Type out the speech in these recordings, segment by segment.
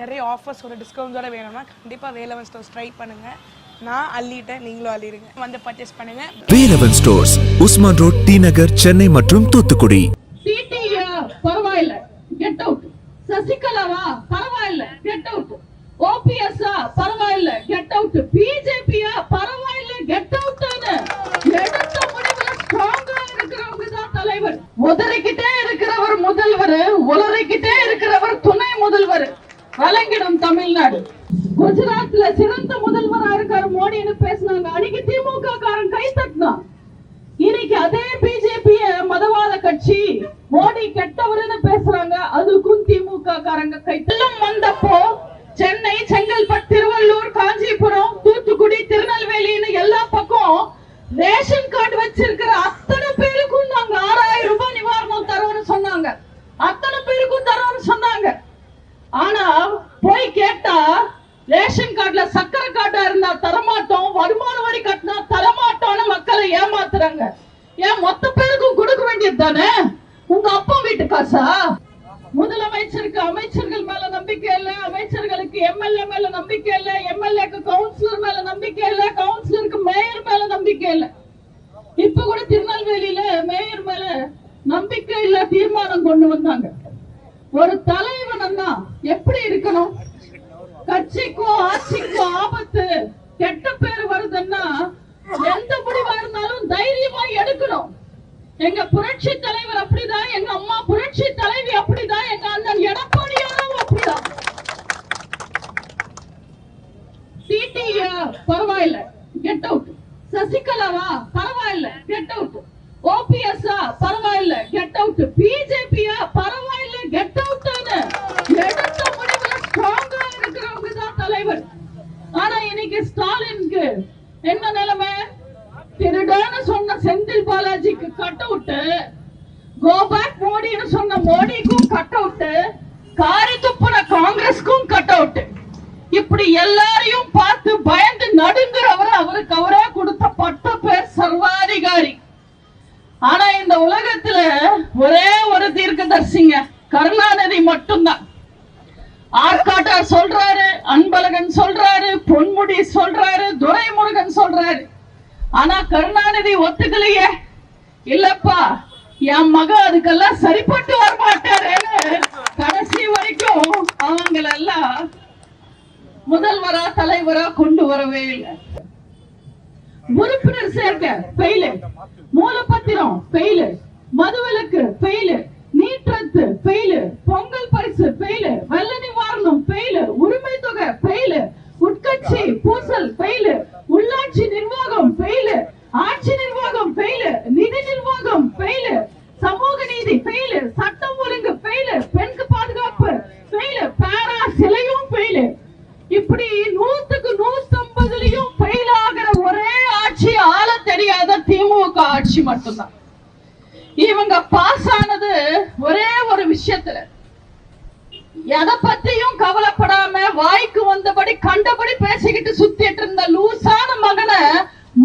நிறைய ஆஃபர்ஸோட டிஸ்கவுண்ட்ஸோட வேணும்னா கண்டிப்பாக வேலவன் ஸ்டோர்ஸ் ட்ரை பண்ணுங்கள் நான் அள்ளிட்டேன் நீங்களும் அள்ளிடுங்க. வந்து பர்ச்சேஸ் பண்ணுங்கள் Velavan stores Usman road T Nagar Chennai மற்றும் தூத்துக்குடி. சிடியா பரவாயில்ல. கெட் அவுட் சசிகலாவா பரவாயில்ல. கெட் அவுட் ஓபிஎஸ்ஆ பரவாயில்ல. கெட் அவுட் பிஜேபியா பரவாயில்ல. கெட் அவுட்னு எடுத்த முடிவுல ஸ்ட்ராங்கா இருக்கிறவங்க தான் தலைவர். உதறிக்கிட்டே இருக்கிறவர் முதல்வர் உளறிக்கிட்டே முதல்வர் வழங்கிடும் தமிழ்நாடு. குஜராத்ல சிறந்த முதல்வரா இருக்காரு மோடின்னு பேசினாங்க. அன்னைக்கு திமுக காரன் கை தட்டினான் இன்னைக்கு அதே பிஜேபி மதவாத கட்சி மோடி கெட்டவர்னு பேசுறாங்க. அதுக்கும் திமுக காரங்க கை வந்தப்போ சென்னை செங்கல்பட்டு திருவள்ளூர் காஞ்சிபுரம் தூத்துக்குடி திருநெல்வேலின்னு எல்லா பக்கம் ரேஷன் கார்டு வச்சிருக்கிற அத்தனை பேருக்கும் நாங்க ஆறாயிரம் ரூபாய் நிவாரணம் தரோம்னு சொன்னாங்க அத்தனை பேருக்கும் தரோம்னு சொன்னாங்க ஆனா போய் கேட்டா ரேஷன் கார்டுல சக்கரை கார்டா இருந்தா தரமாட்டோம் வருமான வரி கட்டினா தரமாட்டோம்னு மக்களை ஏமாத்துறாங்க ஏன் மொத்த பேருக்கும் கொடுக்க வேண்டியது தானே உங்க அப்பா வீட்டு காசா முதலமைச்சருக்கு அமைச்சர்கள் மேல நம்பிக்கை இல்ல அமைச்சர்களுக்கு எம்எல்ஏ மேல நம்பிக்கை இல்ல எம்எல்ஏக்கு கவுன்சிலர் மேல நம்பிக்கை இல்ல கவுன்சிலருக்கு மேயர் மேல நம்பிக்கை இல்ல. இப்ப கூட திருநெல்வேலியில மேயர் மேல நம்பிக்கை இல்ல தீர்மானம் கொண்டு வந்தாங்க. ஒரு தலைவன் எப்படி இருக்கணும்? கட்சிக்கும் ஆட்சிக்கும் ஆபத்து கெட்ட பேர் வருதுன்னா எந்த முடிவா இருந்தாலும் தைரியமா எடுக்கணும். எங்க புரட்சி தலைவர் அப்படிதான் எங்க அம்மா புரட்சி தலைவி அப்படிதான் எங்க அண்ணன் எடப்பாடியாரும் அப்படிதான். பரவாயில்ல. கெட் அவுட் சசிகலாவா? பரவாயில்ல. கெட் அவுட் ஓபிஎஸ்ஆ பரவாயில்ல. கெட் அவுட் பிஜே பரவாயில்ல கெட் அவுட்னு எடுத்த முடிவுல ஸ்ட்ராங்கா இருக்கிறவங்க தான் தலைவர் ஆனா இன்னைக்கு ஸ்டாலினுக்கு என்ன நிலைமை திருடான்னு சொன்ன செந்தில் பாலாஜிக்கு கட் அவுட் கோ பேக் மோடின்னு சொன்ன மோடிக்கும் கட் அவுட் காரி துப்புன காங்கிரஸ்க்கும் கட் அவுட் இப்படி எல்லாரையும் பார்த்து பயந்து நடுங்குறவர் அவருக்கு அவரே கொடுத்த பட்ட பேர் சர்வாதிகாரி ஆனா இந்த உலகத்துல ஒரே ஒரு தீர்க்கதர்சிங்க கருணாநிதி மட்டும்தான் ஆற்காட்டார் சொல்றாரு அன்பழகன் சொல்றாரு பொன்முடி சொல்றாரு துரைமுருகன் சொல்றாரு ஆனா கருணாநிதி ஒத்துக்கலையே இல்லப்பா என் மக அதுக்கெல்லாம் சரிப்பட்டு வரமாட்டாருன்னு கடைசி வரைக்கும் எல்லாம் முதல்வரா தலைவரா கொண்டு வரவே இல்லை. உறுப்பினர் சேர்க்க ஃபெயிலு மூலப்பத்திரம் பெயிலு மதுவிலக்கு பெயிலு நீற்றத்து பெயிலு பொங்கல் பரிசு பெயிலு வெள்ள நிவாரணம் பெயிலு உரிமை தொகை பெயிலு உட்கட்சி பூசல் பெயிலு உள்ளாட்சி நிர்வாகம் பெயிலு ஆட்சி நிர்வாகம் ஃபெயிலு மட்டும்தான். இவங்க பாஸ் ஆனது ஒரே ஒரு விஷயத்துல. எதை பத்தியும் கவலைப்படாம வாய்க்கு வந்தபடி கண்டபடி பேசிக்கிட்டு சுத்தி இருந்த லூசான மகனை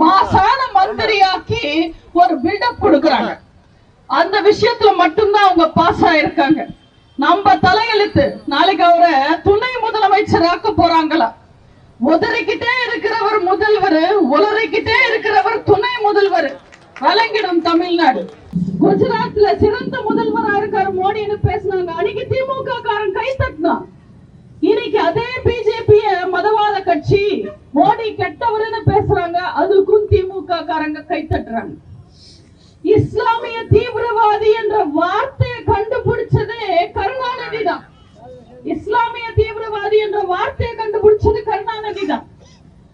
மாசான மந்திரியாக்கி ஒரு பில்டப் கொடுக்கறாங்க அந்த விஷயத்துல மட்டும்தான் அவங்க பாஸ் ஆயிருக்காங்க நம்ம தலையெழுத்து நாளைக்கு அவரை துணை முதலமைச்சராக்க போறாங்களா உதறிக்கிட்டே இருக்கிறவர் முதல்வர் உளறிக்கிட்டே இருக்கிறவர் துணை முதல்வர் வழங்கிடும் தமிழ்நாடு குஜராத்ல சிறந்த முதல்வரா இருக்காரு மோடின்னு பேசினாங்க. அன்னைக்கு திமுக காரன் கை தட்டினான் இன்னைக்கு அதே பிஜேபி மதவாத கட்சி மோடி கெட்டவர்னு பேசுறாங்க. அதுக்கும் திமுக காரங்க கை தட்டுறாங்க. இஸ்லாமிய தீவிரவாதி என்ற வார்த்தையை கண்டுபிடிச்சதே கருணாநிதி தான். இஸ்லாமிய தீவிரவாதி என்ற வார்த்தையை கண்டுபிடிச்சது கருணாநிதி தான்.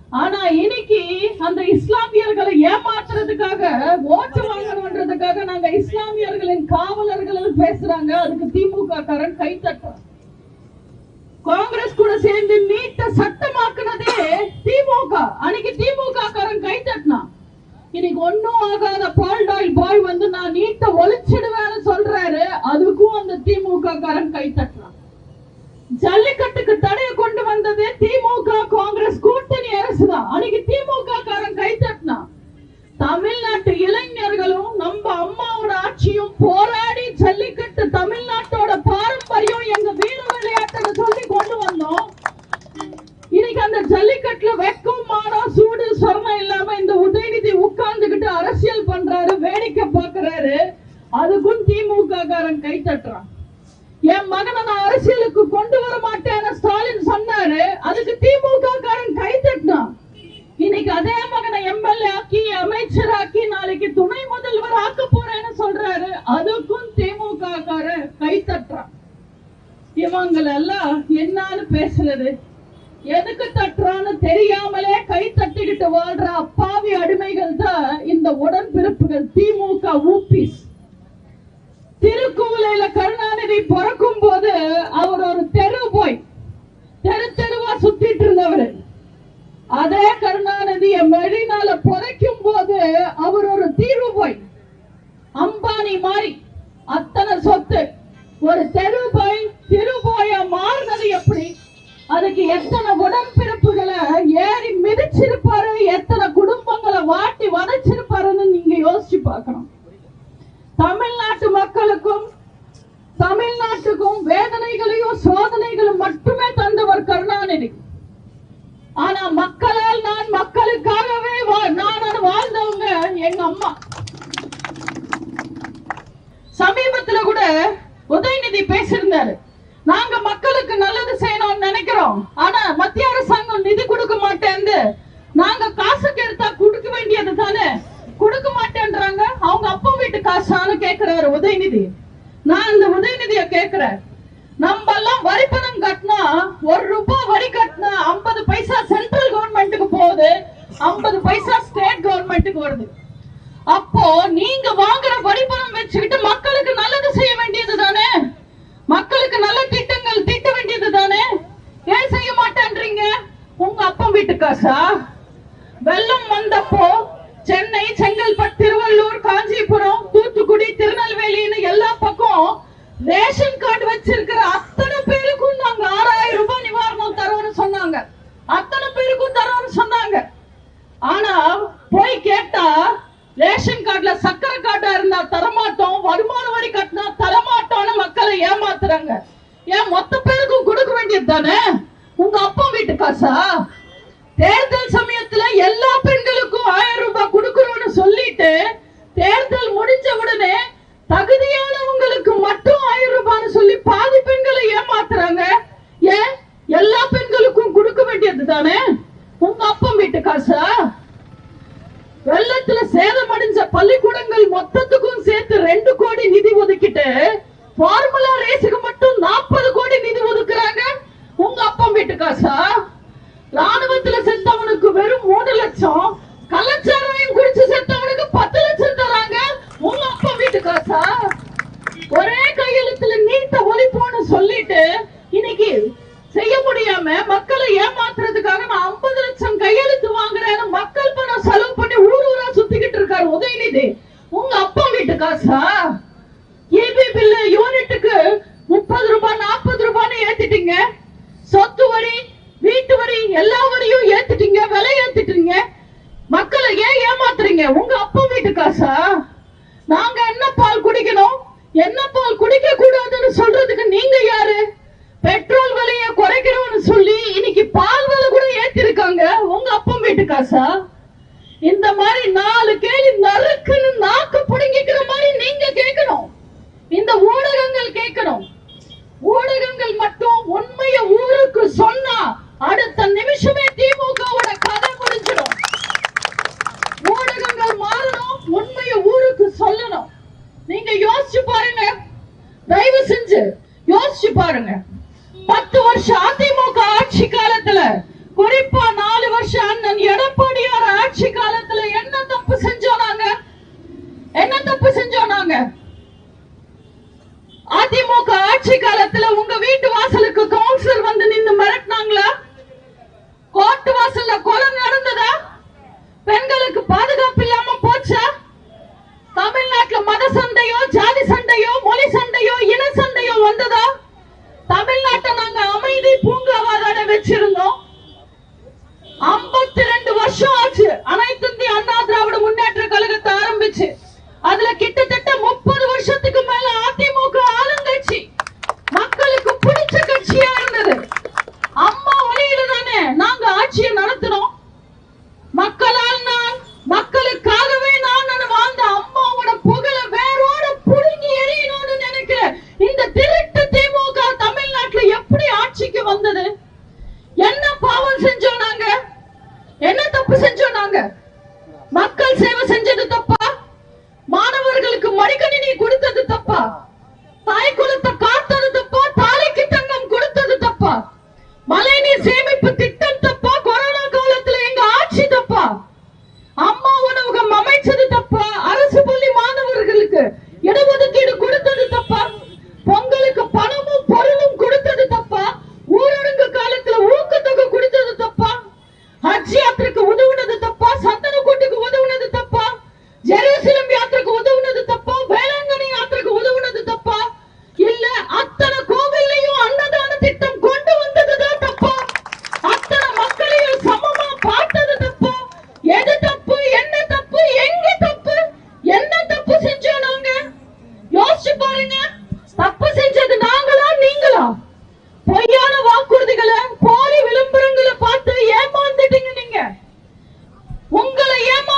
ஆனா இன்னைக்கு அந்த இஸ்லாமியர்களை ஏமாற்றுறதுக்காக ஓட்டு வாங்கணும்ன்றதுக்காக நாங்க இஸ்லாமியர்களின் காவலர்கள் பேசுறாங்க. அதுக்கு திமுக காரன் கை தட்டுறான். காங்கிரஸ் கூட சேர்ந்து நீட்ட சட்டமாக்குனதே திமுக. அன்னைக்கு திமுக காரன் கை தட்டினான். இன்னைக்கு ஒன்னும் ஆகாத பால்டாயில் பாய் வந்து நான் நீட்ட ஒழிச்சிடுவேன்னு சொல்றாரு. அதுக்கும் அந்த திமுக காரன் கை தட்டுறான். ஜல்லிக்கட்டுக்கு தடையை கொண்டு வந்ததே திமுக காங்கிரஸ் அன்னைக்கு திமுக காரன் கை தட்டினான் தமிழ்நாட்டு இளைஞர்களும் நம்ம அம்மாவோட ஆட்சியும் போராடி ஜல்லிக்கட்டு தமிழ்நாட்டோட பாரம்பரியம் எங்க வீர விளையாட்டுன்னு சொல்லி கொண்டு வந்தோம். வெக்கம் மானம் சூடு சொர்ணம் இல்லாம இந்த உதயநிதி உட்கார்ந்துகிட்டு அரசியல் பண்றாரு வேடிக்கை பாக்குறாரு அதுக்கும் திமுக காரன் கை தட்டுறான். என் மகனை நான் அரசியலுக்கு கொண்டு வர மாட்டேன்னு ஸ்டாலின் சொன்னாரு. அதுக்கு திமுக காரன் கை தட்டினான். இன்னைக்கு அதே மகனை எம்எல்ஏ ஆக்கி அமைச்சராக்கி நாளைக்கு துணை முதல்வர் ஆக்க போறேன்னு சொல்றாரு. அதுக்கும் திமுக காரன் கை தட்டுறான். இவங்களெல்லாம் என்னான்னு பேசுறது? எதுக்கு தட்டுறான்னு தெரியாமலே கை தட்டிக்கிட்டு வாழ்ற அப்பாவி அடிமைகள் தான் இந்த உடன்பிறப்புகள். திமுக ஊபிஸ். திருக்குவலையில கருணாநிதி பிறக்கும் போது அவர் ஒரு தெரு போய் தெரு தெருவா சுத்திட்டு இருந்தவர். அதே கருணாநிதிய மெரினால புதைக்கும் போது அவர் ஒரு தீர்வு போய். அம்பானி மாதிரி அத்தனை சொத்து ஒரு தெரு போய் திருபோய மாறினது எப்படி? அதுக்கு எத்தனை உடன்பிறப்புகளை ஏறி மிதிச்சிருப்பாரு எத்தனை குடும்பங்களை வாட்டி வதச்சிருப்பாருன்னு நீங்க யோசிச்சு பார்க்கணும். தமிழ்நாட்டு மக்களுக்கும் தமிழ்நாட்டுக்கும் வேதனைகளையும் சோதனைகளும் மட்டுமே தந்தவர் கருணாநிதி ஆனா மக்களால் நான் மக்களுக்காகவே வா- நான் வாழ்ந்தவங்க எங்க அம்மா சமீபத்துல கூட உதயநிதி பேசியிருந்தாரு நாங்க மக்களுக்கு நல்லது செய்யணும்னு நினைக்கிறோம் ஆனா மத்திய அரசாங்கம் நிதி கொடுக்க மாட்டேன்னு நாங்க காசுக்கு எடுத்தா கொடுக்க வேண்டியது தானே கொடுக்க மாட்டேன்றாங்க அவங்க அப்பா வீட்டு காசான்னு கேக்குறாரு உதயநிதி. நான் இந்த உதயநிதிய கேக்குறேன் நம்ம எல்லாம் வரி பணம் கட்டினா ஒரு ரூபாய் வரி கட்டினா ஐம்பது பைசா சென்ட்ரல் கவர்மெண்ட்டுக்கு போகுது. ஐம்பது பைசா ஸ்டேட் கவர்மெண்ட்டுக்கு வருது. அப்போ நீங்க வாங்குற வரி பணம் வச்சுக்கிட்டு மக்களுக்கு நல்லது செய்ய வேண்டியது தானே? மக்களுக்கு நல்ல திட்டங்கள் தீட்ட வேண்டியது தானே? ஏன் செய்ய மாட்டேன்றீங்க? உங்க அப்பா வீட்டு காசா? வெள்ளம் வந்தப்போ சென்னை செங்கல்பட்டு திருவள்ளூர் காஞ்சிபுரம் தூத்துக்குடி திருநெல்வேலின்னு எல்லா பக்கம் ரேஷன் கார்டு வச்சிருக்கிற அத்தனை பேருக்கும் நாங்க ஆறாயிரம் ரூபாய் நிவாரணம் தரோம்னு சொன்னாங்க. அத்தனை பேருக்கும் தரோம்னு சொன்னாங்க. ஆனா போய் கேட்டா ரேஷன் கார்டுல சக்கரை கார்டா இருந்தா தரமாட்டோம் வருமான வரி கட்டினா தரமாட்டோம்னு மக்களை ஏமாத்துறாங்க. ஏன் மொத்த பேருக்கும் கொடுக்க வேண்டியது தானே உங்க அப்பா வீட்டு காசா தேர்தல் சமயத்துல எல்லா பெண்களுக்கும் ஆயிரம் ரூபாய் கொடுக்கணும்னு சொல்லிட்டு தேர்தல் முடிஞ்ச உடனே தகுதியானவங்களுக்கு மட்டும் ஆயிரம் ரூபாய்னு சொல்லி பாதி பெண்களை ஏமாத்துறாங்க ஏன் எல்லா பெண்களுக்கும் கொடுக்க வேண்டியது தானே உங்க அப்பா வீட்டு காசா வெள்ளத்துல சேதமடைஞ்ச பள்ளிக்கூடங்கள் மொத்தத்துக்கும் சேர்த்து ரெண்டு கோடி நிதி ஒதுக்கிட்டு ஃபார்முலா ரேஸுக்கு மட்டும் நாற்பது கோடி நிதி ஒதுக்குறாங்க. உங்க அப்பா வீட்டு காசா ராணுவத்துல செத்தவனுக்கு வெறும் மூணு லட்சம். கலாச்சாரம் குடிச்சு செத்தவனுக்கு பத்து லட்சம் தராங்க. உங்க அப்பா வீட்டு காசா ஒரே கையெழுத்துல நீட்ட ஒழிப்போன்னு சொல்லிட்டு இன்னைக்கு செய்ய முடியாம மக்களை ஏமாத்துறதுக்காக நான் ஐம்பது லட்சம் கையெழுத்து வாங்குறேன்னு மக்கள் பணம் செலவு பண்ணி ஊர் ஊரா சுத்திக்கிட்டு இருக்காரு உதயநிதி உங்க அப்பா வீட்டு காசா ஈபி பில்லு யூனிட்டுக்கு முப்பது ரூபாய் நாற்பது ரூபாய்னு ஏத்திட்டீங்க சொத்து வரி வீட்டு வரி எல்லா வரியும் ஏத்திட்டீங்க விலை ஏத்திட்டீங்க மக்களை ஏன் ஏமாத்துறீங்க உங்க அப்பா வீட்டு காசா நாங்க என்ன பால் குடிக்கணும்? என்ன பால் குடிக்க கூடாதுன்னு சொல்றதுக்கு நீங்க யாரு? பெட்ரோல் விலைய குறைக்கிறோம்னு சொல்லி இன்னைக்கு பால் விலை கூட ஏத்திருக்காங்க. உங்க அப்பா வீட்டு காசா இந்த மாதிரி நாலு கேள்வி நறுக்குன்னு நாக்கு புடுங்கிக்கிற மாதிரி நீங்க கேட்கணும் இந்த ஊடகங்கள் கேட்கணும் ஊடகங்கள் மட்டும் உண்மைய ஊருக்கு சொன்னா அடுத்த நிமிஷமே திமுகவோட கதை முடிஞ்சிடும் ஊடகங்கள் மாறணும் உண்மைய ஊருக்கு சொல்லணும் நீங்க யோசிச்சு பாருங்க தயவு செஞ்சு யோசிச்சு பாருங்க பத்து வருஷம் அதிமுக ஆட்சி காலத்துல குறிப்பா நாலு வருஷம் அண்ணன் எடப்பாடியார் ஆட்சி காலத்துல என்ன தப்பு செஞ்சோம் நாங்க என்ன தப்பு செஞ்சோம் நாங்க? அதிமுக ஆட்சி காலத்துல உங்க வீட்டு வாசலுக்கு கவுன்சிலர் வந்து நின்னு மிரட்டினாங்களா? கோர்ட் வாசல்ல கொலை நடந்ததா? பெண்களுக்கு பாதுகாப்பு இல்லாம போச்சா? தமிழ்நாட்டுல மத சண்டையோ ஜாதி சண்டையோ மொழி சண்டையோ இன சண்டையோ வந்ததா? தமிழ்நாட்டை நாங்க அமைதி பூங்காவாதான வச்சிருந்தோம். ஐம்பத்தி ரெண்டு வருஷம் ஆச்சு அதுல கிட்டத்தட்ட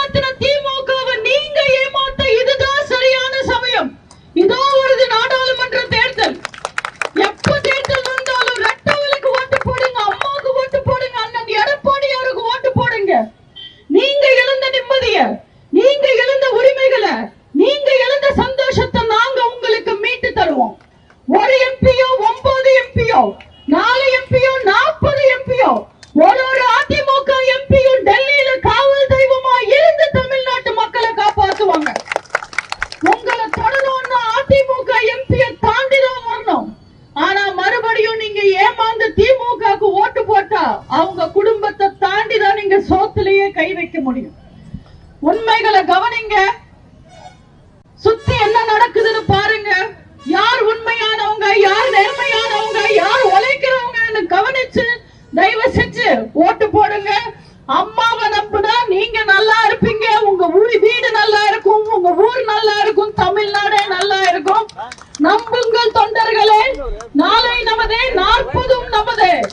ஏமாத்தின திமுகவை நீங்க ஏமாத்த இதுதான் சரியான சமயம். இதோ வருது நாடாளுமன்ற தேர்தல். ஓட்டு போடுங்க அம்மாவுக்கு ஓட்டு போடுங்க ஓட்டு போடுங்க. நீங்க இழந்த நிம்மதிய நீங்க இழந்த உரிமைகளை நீங்க இழந்த சந்தோஷத்தை நாங்க உங்களுக்கு மீட்டு தருவோம். ஒரு எம்பியோ ஒன்பது எம்பியோ நாலு